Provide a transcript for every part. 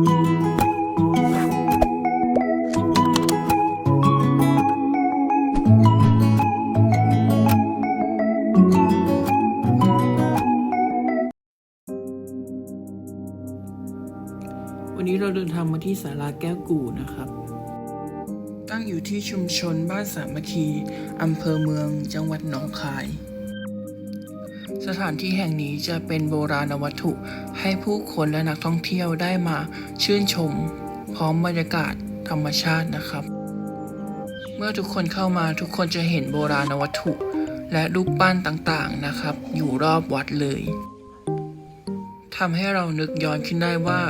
วันนี้เราเดินทางมาที่ศาลาแก้วกู่นะครับ ตั้งอยู่ที่ชุมชนบ้านสามัคคี อำเภอเมือง จังหวัดหนองคาย สถานที่แห่งนี้จะเป็นโบราณวัตถุ ให้ผู้คนและนักท่องเที่ยวได้มาชื่นชม พร้อมบรรยากาศธรรมชาตินะครับ เมื่อทุกคนเข้ามาทุกคนจะเห็นโบราณวัตถุ และรูปปั้นต่างๆนะครับ อยู่รอบวัดเลยทำให้เรานึกย้อนขึ้นได้ว่า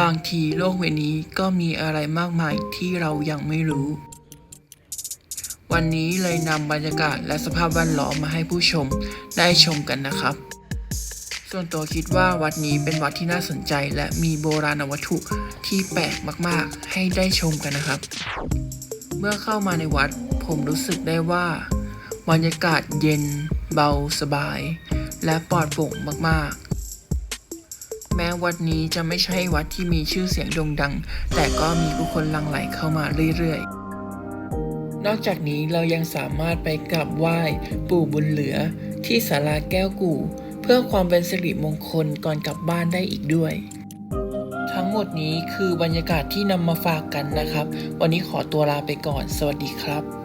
บางทีโลกใบนี้ก็มีอะไรมากมายที่เรายังไม่รู้ วันนี้เลยนำบรรยากาศและสภาพแวดล้อมมาให้ผู้ชมได้ชมกันนะครับ ส่วนตัวคิดว่าวัดนี้เป็นวัดที่น่าสนใจ และมีโบราณวัตถุที่แปลกมากๆ ให้ได้ชมกันนะครับ เมื่อเข้ามาในวัดผมรู้สึกได้ว่าบรรยากาศเย็น เบาสบาย และปลอดโปร่งมากๆ แม้วัดนี้จะไม่ใช่วัดที่มีชื่อเสียงโด่งดัง แต่ก็มีผู้คนหลั่งไหลเข้ามาเรื่อยๆ นอกจากนี้เรายังสามารถไปกราบไหว้ปู่บุญเหลือที่ศาลาแก้วกู่ เพื่อความเป็นสิริมงคลก่อนกลับบ้านได้อีกด้วย ทั้งหมดนี้คือบรรยากาศที่นำมาฝากกันนะครับ วันนี้ขอตัวลาไปก่อน สวัสดีครับ